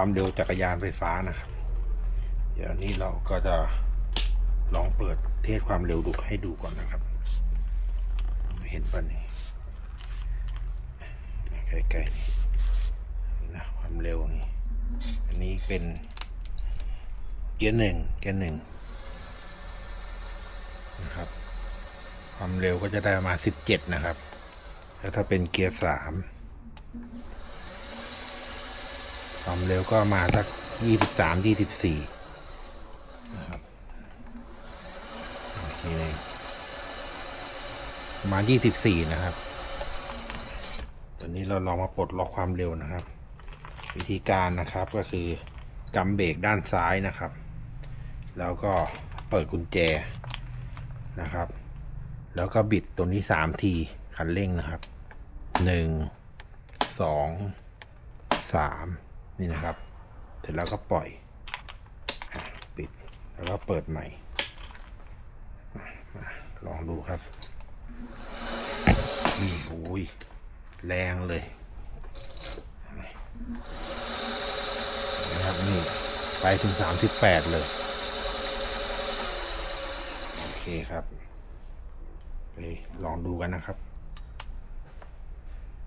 ความเร็วจักรยานไฟฟ้านะครับ เดี๋ยวนี้เราก็จะลองเปิดเทสความเร็วดูให้ดูก่อนนะครับ เห็นป่ะนี่ใกล้ๆนี่นี่นะความเร็วนี่อันนี้เป็นเกียร์หนึ่งเกียร์หนึ่งนะครับ ความเร็วก็จะได้ประมาณสิบเจ็ดนะครับ แล้วถ้าเป็นเกียร์สาม ความเร็วก็มาสักยี่สิบสามยี่สิบสี่นะครับอีกทีหนึงประมาณยี่สิบสี่นะครับ ตอนนี้เราลองมาปลดล็อกความเร็วนะครับ วิธีการนะครับก็คือกำเบรกด้านซ้ายนะครับ แล้วก็เปิดกุญแจนะครับ แล้วก็บิดตัวนี้สามทีคันเร่งนะครับหนึ่งสองสาม นี่นะครับ เสร็จแล้วก็ปล่อยอปิดแล้วก็เปิดใหม่ลองดูครับนี่โอ้ยแรงเลยนะครับนี่ไปถึงสามสิบแปดเลย โอเคครับไปลองดูกันนะครับ